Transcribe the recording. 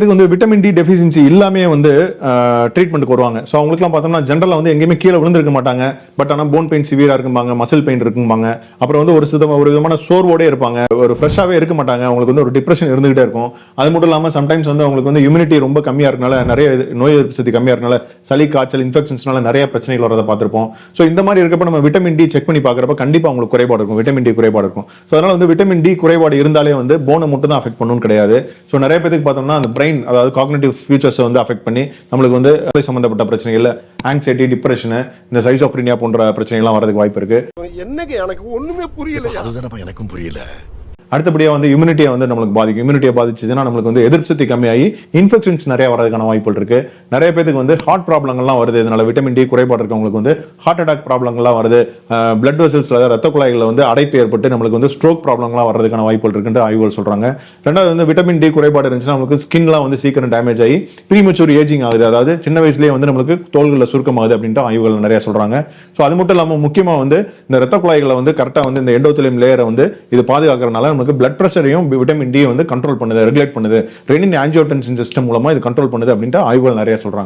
இதுக்கு வந்து vitamin D deficiency இல்லாமே வந்து ட்ரீட்மெண்ட்டுக்கு வருவாங்க ஸோ அவங்களுக்குலாம் பார்த்தோம்னா ஜென்ரலாக வந்து எங்கேயுமே கீழே விழுந்திருக்க மாட்டாங்க. பட் ஆனால் போன் பெயின் சிவியராக இருக்கும்பாங்க மசில் பெயின் இருக்கும்பாங்க. அப்புறம் வந்து ஒரு சித ஒரு விதமான சோர்வோடே இருப்பாங்க. ஒரு ஃப்ரெஷ்ஷாகவே இருக்க மாட்டாங்க. அவங்களுக்கு வந்து ஒரு டிப்ரெஷன் இருந்துகிட்டே இருக்கும். அது மட்டும் இல்லாமல் சம்டைம்ஸ் வந்து அவங்களுக்கு வந்து இம்யூனிட்டி ரொம்ப கம்மியாக இருக்கனால நிறைய நோய் எதிர்ப்பு சக்தி கம்மியாக இருக்கனால சளி காய்ச்சல் இன்ஃபெக்ஷன்ஸ்னால நிறைய பிரச்சனைகள் வரதை பார்த்துருப்போம். ஸோ இந்த மாதிரி இருக்கப்ப நம்ம விட்டமின் டி செக் பண்ணி பார்க்குறப்ப கண்டிப்பாக அவங்களுக்கு குறைபாடு இருக்கும். விட்டமின் டி குறைபாடு இருக்கும். ஸோ அதனால் வந்து விட்டமின் டி குறைபாடு இருந்தாலே வந்து போனை மட்டும் தான் அஃபெக்ட் பண்ணணும்னு கிடையாது. ஸோ நிறைய பேருக்கு பார்த்தோம்னா அந்த பிரெயின் அதாவது காக்னேட்டிவ் ஃபியூச்சர்ஸை வந்து அஃபெக்ட் பண்ணி நம்மளுக்கு வந்து மூளை சம்பந்தப்பட்ட பிரச்சனைகள் ஆங்ஸைட்டி டிப்ரெஷன் இந்த சைசோஃப்ரினியா போன்ற பிரச்சனைகள்லாம் வரதுக்கு வாய்ப்பு இருக்கு. என்னங்க எனக்கு ஒண்ணுமே புரியலையா? அதுதானப்பா எனக்கும் புரியல. அடுத்தபடியாக வந்து இம்யூனிட்டியை வந்து நம்மளுக்கு பாதிக்கும். இம்யூனிட்டியை பாதிச்சுன்னா நம்மளுக்கு வந்து எதிர்ப்பு சக்தி கம்மியாகி இன்ஃபெக்ஷன்ஸ் நிறைய வரதுக்கான வாய்ப்புகள் இருக்கு. நிறைய பேருக்கு வந்து ஹார்ட் ப்ராப்ளங்கள்லாம் வருது. இதனால விட்டமின் டி குறைபாடு இருக்கவங்களுக்கு வந்து ஹார்ட் அட்டாக் ப்ராப்ளங்கள்லாம் வருது. பிளட் வெசல்ஸ்ல ரத்த குழாய்களில் வந்து அடைப்பு ஏற்பட்டு நம்மளுக்கு வந்து ஸ்ட்ரோக் ப்ராப்ளம்லாம் வரதுக்கான வாய்ப்புகள் இருக்குன்ற ஆய்வுகள் சொல்றாங்க. ரெண்டாவது வந்து விட்டமின் டி குறைபாடு இருந்துச்சுன்னா நம்மளுக்கு ஸ்கின்லாம் வந்து சீக்கிரம் டேமேஜ் ஆகி ப்ரீமெச்சூர் ஏஜிங் ஆகுது. அதாவது சின்ன வயசுலேயே வந்து நம்மளுக்கு தோள்களில் சுருக்கமாகுது அப்படின்ட்டு ஆய்வுகள் நிறைய சொல்றாங்க. ஸோ அது மட்டும் இல்லாமல் முக்கியமாக வந்து இந்த ரத்த குழாய்களை வந்து கரெக்டாக வந்து இந்த எண்டோத்திலியம் லேயரை வந்து இது பாதுகாக்கிறனால நமக்கு பிளட் ப்ரெஷரையும் விட்டமின் டி வந்து கண்ட்ரோல் பண்ணுது ரெகுலேட் பண்ணுது. ரெனின் ஆன்ஜியோடென்சின் சிஸ்டம் மூலமாக இது கண்ட்ரோல் பண்ணுது அப்படின்ட்டு ஆய்வுகள் நிறைய சொல்றாங்க.